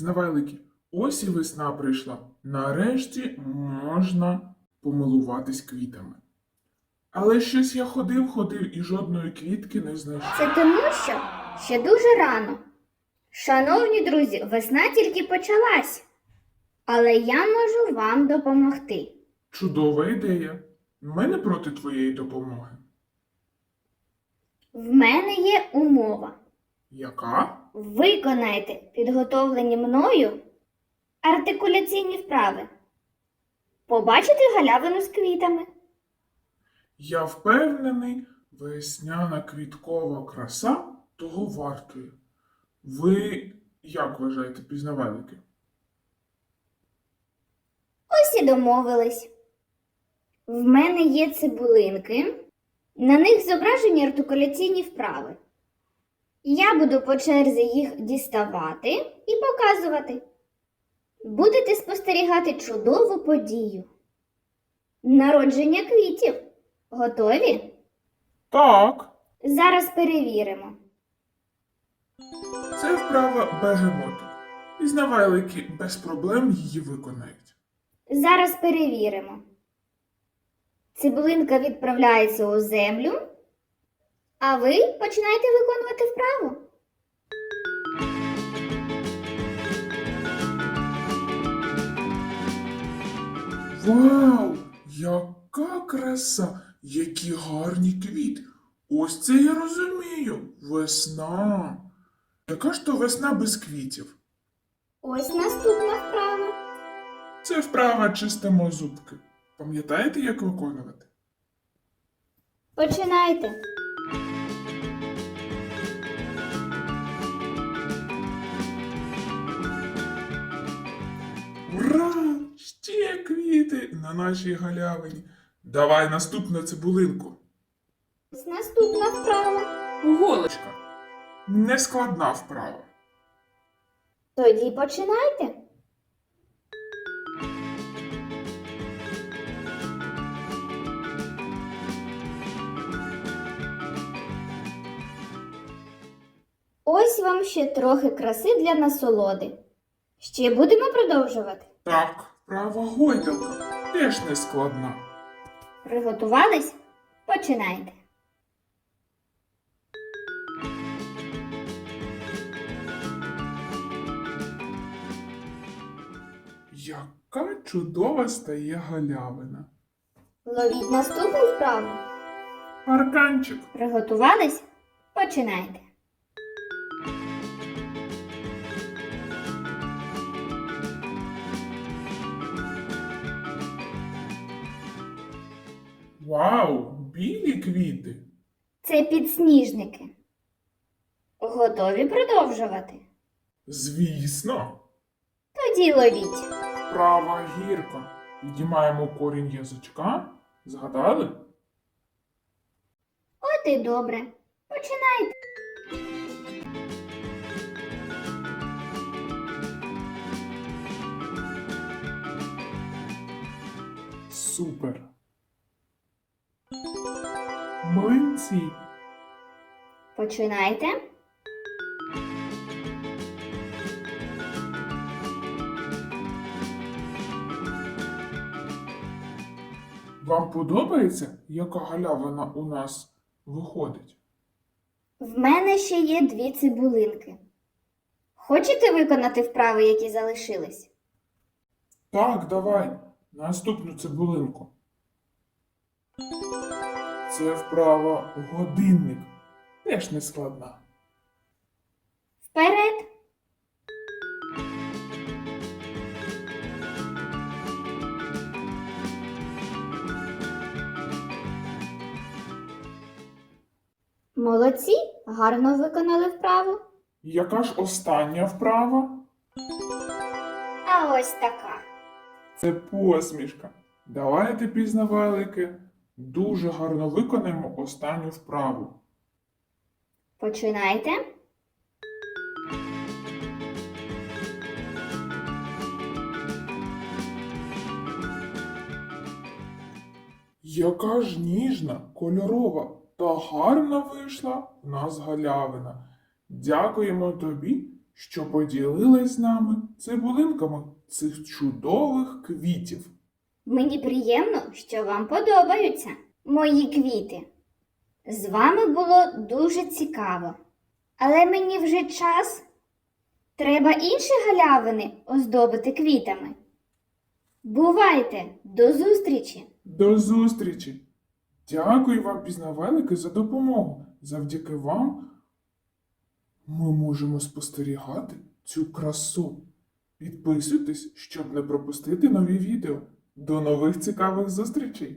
Пізнавайлики, ось і весна прийшла. Нарешті можна помилуватись квітами. Але щось я ходив, ходив і жодної квітки не знайшов. Це тому, що ще дуже рано. Шановні друзі, весна тільки почалась. Але я можу вам допомогти. Чудова ідея. Ми не проти твоєї допомоги. В мене є умова. Яка? Виконайте підготовлені мною артикуляційні вправи. Побачите галявину з квітами. Я впевнений, весняна квіткова краса того вартує. Ви як вважаєте, пізнавальники? Ось і домовились. В мене є цибулинки. На них зображені артикуляційні вправи. Я буду по черзі їх діставати і показувати. Будете спостерігати чудову подію. Народження квітів. Готові? Так, Зараз перевіримо. це вправа бегемотик. Пізнавайлики без проблем її виконають. Зараз перевіримо. Цибулинка відправляється у землю, а ви починаєте виконувати вправу. Вау! Яка краса! Які гарні квіти! Ось це я розумію. Весна. Яка ж то весна без квітів? Ось наступна вправа. Це вправа чистимо зубки. Пам'ятаєте, як виконувати? Починайте. Ура! Ще квіти на нашій галявині. Давай наступну цибулинку. Наступна вправа. Голочка. Нескладна вправа. Тоді починайте. Ось вам ще трохи краси для насолоди. Ще будемо продовжувати. Так, вправа гойдалка. Теж не складна. Приготувались? Починайте. Яка чудова стає галявина. Ловіть наступну вправу. Парканчик. Приготувались? Починайте. Вау, білі квіти. Це підсніжники. Готові продовжувати? Звісно. Тоді ловіть. Права гірка. Підіймаємо корінь язичка. Згадали? От і добре. Починайте. Супер. Млинці. Починайте. Вам подобається, яка галявина у нас виходить? В мене ще є дві цибулинки. Хочете виконати вправи, які залишились? Так, давай. Наступну цибулинку. Це вправа годинник. Теж не складна. Вперед. Молодці, гарно виконали вправу. Яка ж остання вправа? А ось така. Це посмішка. Давайте, пізнавалики, дуже гарно виконаємо останню вправу. Починайте. Яка ж ніжна, кольорова та гарна вийшла в нас галявина. Дякуємо тобі, що поділилась з нами цибулинками цих чудових квітів. Мені приємно, що вам подобаються мої квіти. З вами було дуже цікаво. Але мені вже час. Треба інші галявини оздобити квітами. Бувайте, до зустрічі! До зустрічі! Дякую вам, пізнавальники, за допомогу. Завдяки вам ми можемо спостерігати цю красу. Підписуйтесь, щоб не пропустити нові відео. До нових цікавих зустрічей!